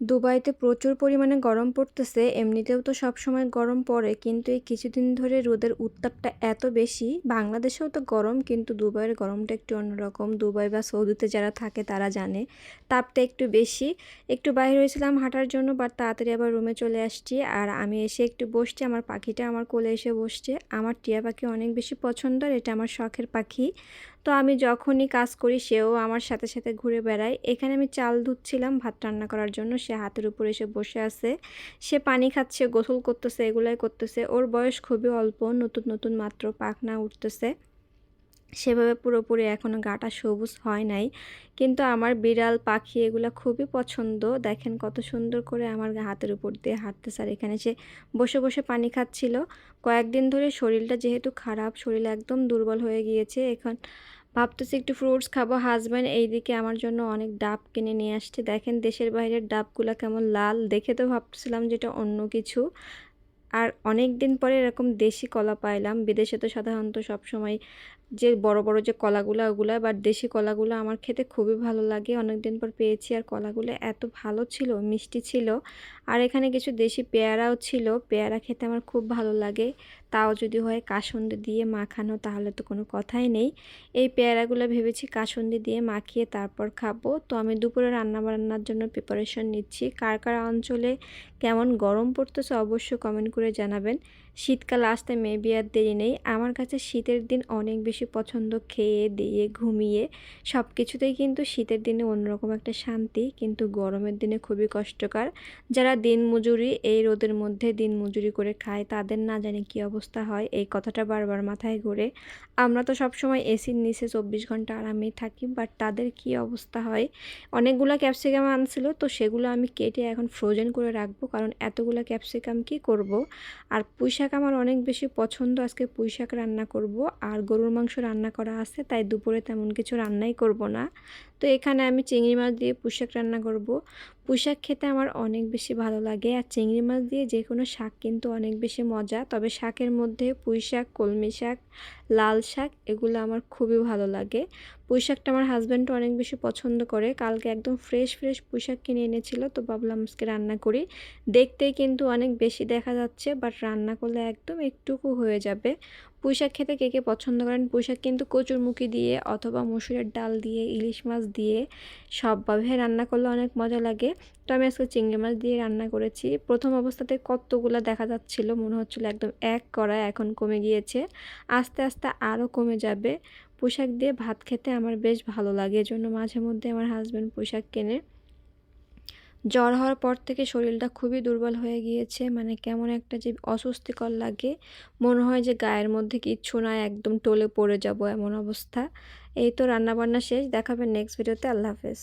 দুবাইতে প্রচুর পরিমাণে গরম পড়তেছে, এমনিতেও তো সব সময় গরম পড়ে, কিন্তু এই কিছুদিন ধরে রোদের উত্তাপটা এত বেশি, বাংলাদেশেও তো গরম, কিন্তু দুবাইয়ের গরমটা একটু অন্যরকম। দুবাই বা সৌদিতে যারা থাকে তারা জানে, তাপটা একটু বেশি। একটু বাইরে হয়েছিলাম হাঁটার জন্য বাট তাড়াতাড়ি আবার রুমে চলে আসছি, আর আমি এসে একটু বসছি, আমার পাখিটা আমার কোলে এসে বসছে। আমার টিয়া পাখি অনেক বেশি পছন্দ আর এটা আমার শখের পাখি। তো আমি যখনই কাজ করি, সেও আমার সাথে সাথে ঘুরে বেড়ায়। এখানে আমি চাল ধুচ্ছিলাম, ভাত রান্না করার জন্য। সে হাতের উপরে এসে বসে আছে। সে পানি খাচ্ছে, গোসল করতেছে, এগুলাই করতেছে। ওর বয়স খুবই অল্প, নতুন নতুন মাত্র পাখনা উঠতেছে। সেভাবে পুরোপুরি এখনও গাটা সবুজ হয় নাই। কিন্তু আমার বিড়াল, পাখি এগুলো খুবই পছন্দ। দেখেন কত সুন্দর করে আমার হাতের উপর দিয়ে হাঁটতে আর এখানে সে বসে বসে পানি খাচ্ছিল, কয়েকদিন ধরে শরীরটা যেহেতু খারাপ, শরীর একদম দুর্বল হয়ে গিয়েছে। এখন ভাবতেছি একটু ফ্রুটস খাব। হাজব্যান্ড এইদিকে আমার জন্য অনেক ডাব কিনে নিয়ে আসছে। দেখেন দেশের বাইরের ডাবগুলো কেমন লাল। দেখে তো ভাবছিলাম যেটা অন্য কিছু। আর অনেক দিন পরে এরকম দেশি কলা পাইলাম। বিদেশে তো সাধারণত সবসময় যে বড় বড় যে কলাগুলো, ওগুলো বাট দেশি কলাগুলো আমার খেতে খুবই ভালো লাগে। অনেক দিন পর পেয়েছি আর কলাগুলো এত ভালো ছিল, মিষ্টি ছিল। আর এখানে কিছু দেশি পেয়ারাও ছিল, পেয়ারা খেতে আমার খুব ভালো লাগে। তাও যদি হয় কাসন্দি দিয়ে মাখানো তাহলে তো কোনো কথাই নেই। এই পেয়ারাগুলো ভেবেছি কাসন্দি দিয়ে মাখিয়ে তারপর খাব। তো আমি দুপুরে রান্না বান্নার জন্য প্রিপারেশন নিচ্ছি। কার কার অঞ্চলে কেমন গরম পড়তেছে অবশ্যই কমেন্ট করে জানাবেন। শীতকাল আসতে মেবি আর দেরি নেই। আমার কাছে শীতের দিন অনেক বেশি পছন্দ। খেয়ে, দিয়ে, ঘুমিয়ে সব কিছুতেই কিন্তু শীতের দিনে অন্যরকম একটা শান্তি। কিন্তু গরমের দিনে খুবই কষ্টকর। যারা দিন মজুরি, এই রোদের মধ্যে দিন মজুরি করে খায়, তাদের না জানি কী অবস্থা হয়। এই কথাটা বারবার মাথায় ঘুরে। আমরা তো সবসময় এসির নিচে চব্বিশ ঘণ্টা আরামেই থাকি বাট তাদের কি অবস্থা হয়? অনেকগুলো ক্যাপসিকাম আনছিল, তো সেগুলো আমি কেটে এখন ফ্রোজেন করে রাখব। কারণ এতগুলো ক্যাপসিকাম কি করব? আর পুঁইশাক আমার অনেক বেশি পছন্দ। আজকে পুঁই শাক রান্না করব। আর গরুর মাংস রান্না করা আছে, তাই দুপুরে তেমন কিছু রান্নাই করব না। তো এখানে আমি চিংড়ি মাছ দিয়ে পুঁইশাক রান্না করব। পুঁইশাক খেতে আমার অনেক বেশি ভালো লাগে। আর চিংড়ি মাছ দিয়ে যে কোনো শাক কিন্তু অনেক বেশি মজা। তবে শাকের মধ্যে পুঁই শাক কলমি শাক লাল শাক, এগুলো আমার খুবই ভালো লাগে। পুঁই শাকটা আমার হাজব্যান্ডও অনেক বেশি পছন্দ করে। কালকে একদম ফ্রেশ ফ্রেশ পুঁই শাক কিনে এনেছিল, তো ভাবলাম আজকে রান্না করি। দেখতেই কিন্তু অনেক বেশি দেখা যাচ্ছে বাট রান্না করলে একদম একটুকু হয়ে যাবে। পুঁইশাক খেতে কে কে পছন্দ করেন? পুঁইশাক কিন্তু কচুরমুখি দিয়ে অথবা মসুরের ডাল দিয়ে, ইলিশ মাছ দিয়ে সবভাবে রান্না করলে অনেক মজা লাগে। তো আমি আজকে চিংড়ি মাছ দিয়ে রান্না করেছি। প্রথম অবস্থাতে কতগুলো দেখা যাচ্ছিল, মনে হচ্ছিল একদম এক করা এখন কমে গিয়েছে। আস্তে আস্তে আরও কমে যাবে। পোশাক দিয়ে ভাত খেতে আমার বেশ ভালো লাগে, এজন্য মাঝে মধ্যে আমার হাজব্যান্ড পোশাক কেনে। জ্বর হওয়ার পর থেকে শরীরটা খুবই দুর্বল হয়ে গিয়েছে। মানে কেমন একটা যে অস্বস্তিকর লাগে। মনে হয় যে গায়ের মধ্যে কিচ্ছু না, একদম টলে পড়ে যাব এমন অবস্থা। এই তো রান্নাবান্না শেষ দেখাবেন নেক্সট ভিডিওতে আল্লাহ হাফেজ।